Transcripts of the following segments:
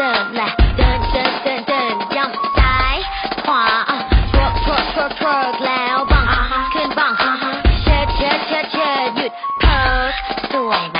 เดินแหละเดินเดินเดินเดินย่ำซ้ายขวาอ่กโทรโทรโทรโแล้วบังขึ้นบังเชิดเชิดเชิดเชิดหยุดเพิร์กสวยไหม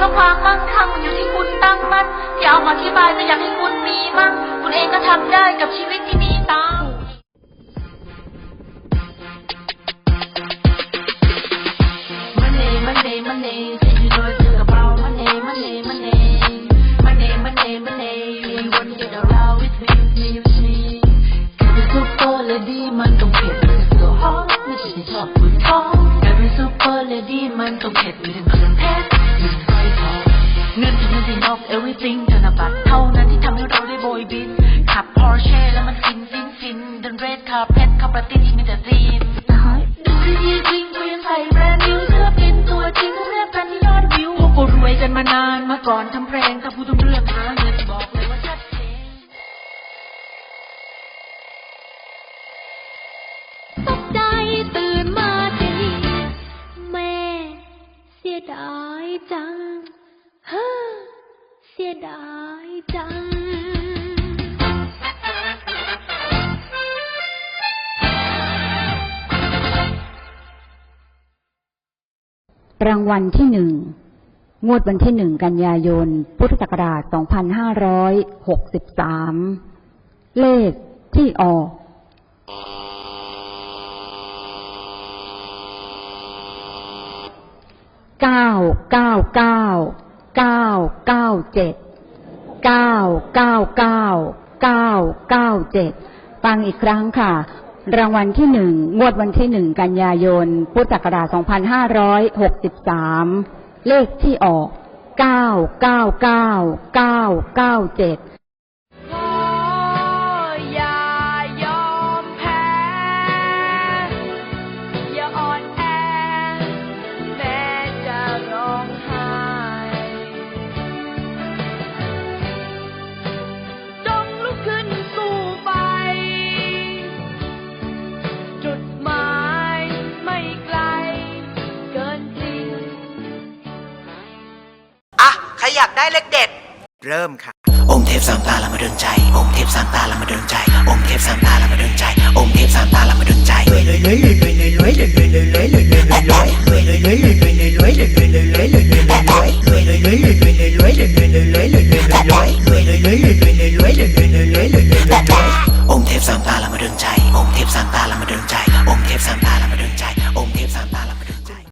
ก็ความมั่งคั่งอยู่ที่คุณตั้งมั่นที่เอามาอธิบายจะอยากให้คุณมีมั่งคุณเองก็ทำได้กับชีวิตที่มีตังมันเองมันเองมันเองเสียอยู่โดยเือกระเป๋ามันเองมันเองมันเองมันเองมันเองมันเองเรียนเดียวเราวิธีมีวิธีการเป็นซูเปอร์เลดี้มันต้องเผ็ดไม่ตัวฮอตไม่ใช่ชอบคุณท้องการเป็นซูเปอร์เลดี้มันต้องเผ็ดไม่ คาเพชรคาปตีนมีแต่ซีนดูดีจริงกูยังใส่แบรนด์นิวเสื้อเป็นตัวจริงเรียบกันที่ยอดวิวพวกกูรวยกันมานานมาก่อนทำเพลงกับผู้ต้องเรื่องหาเงินบอกเลยว่าชัดเจนตกใจตื่นมาทีแม่เสียดายจังเฮ้อเสียดาย รางวัลที่หนึ่ง งวดวันที่หนึ่งกันยายน พุทธศักราช 2563 เลขที่ออกเก้าเก้าเก้าเก้าเก้าเจ็ดเก้าเก้าเก้าเก้าเก้าเจ็ดฟังอีกครั้งค่ะ รางวัลที่หนึ่งงวดวันที่หนึ่งกันยายน พุทธศักราช 2563 เลขที่ออก 999 997 รอยากได้เลขเด็ด เริ่มค่ะ องค์เทพสามตาละมาเดินใจ องค์เทพสามตาละมาเดินใจ องค์เทพสามตาละมาเดินใจองค์